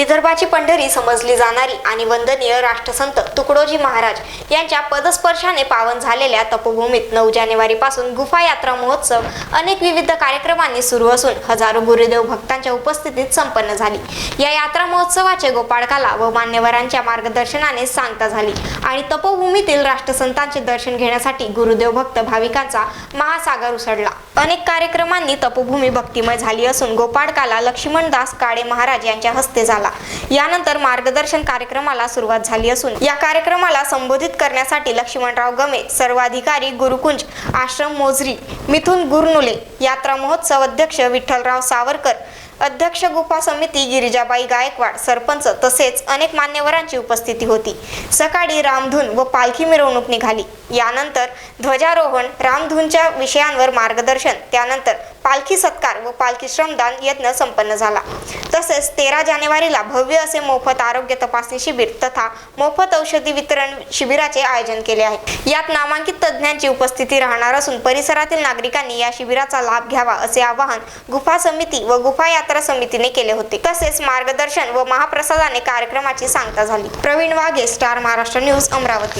विदर्भाची पंढरी समजली जाणारी आणि वंदनीय राष्ट्रसंत तुकडोजी महाराज यांच्या पदस्पर्शाने पावन झालेल्या तपोभूमीत नऊ जानेवारी पासून गुफा यात्रा महोत्सव अनेक विविध कार्यक्रमांनी सुरू असून हजारो गुरुदेव भक्तांच्या उपस्थितीत संपन्न झाली. या यात्रा महोत्सवाचे गोपाळकाला व मान्यवरांच्या मार्गदर्शनाने सांगता झाली आणि तपोभूमीतील राष्ट्रसंतांचे दर्शन घेण्यासाठी गुरुदेव भक्त भाविकांचा महासागर उसळला. अनेक कार्यक्रमांनी तपोभूमी भक्तिमय झाली असून गोपाळकाला लक्ष्मणदास काळे महाराज यांच्या हस्ते झाला. यानंतर मार्गदर्शन कार्यक्रमाला सुरुवात झाली असून या कार्यक्रमाला संबोधित करण्यासाठी लक्ष्मणराव गमे सर्वाधिकारी गुरुकुंज आश्रम मोजरी मिथुन गुरनुले यात्रा महोत्सव अध्यक्ष विठ्ठलराव सावरकर अध्यक्ष गुफा समिती गिरिजाबाई गायकवाड सरपंच तसेच अनेक मान्यवरांची उपस्थिती होती. सकाळी रामधून व पालखी मिरवणूक निघाली. यानंतर ध्वजारोहण रामधूनच्या विषयांवर मार्गदर्शन त्यानंतर पालखी सत्कार व पालखी श्रमदान यज्ञ संपन्न झाला. तसेच तेरा जानेवारीला भव्य असे मोफत आरोग्य तपासणी शिबिर तथा मोफत औषधी वितरण शिबिराचे आयोजन केले आहे. यात नामांकित तज्ज्ञांची उपस्थिती राहणार असून परिसरातील नागरिकांनी या शिबिराचा लाभ घ्यावा असे आवाहन गुफा समिती व गुफा यात्रा समितीने केले होते. तसेच मार्गदर्शन व महाप्रसादाने कार्यक्रमाची सांगता झाली. Praveen Waghe star Maharashtra news Amravati.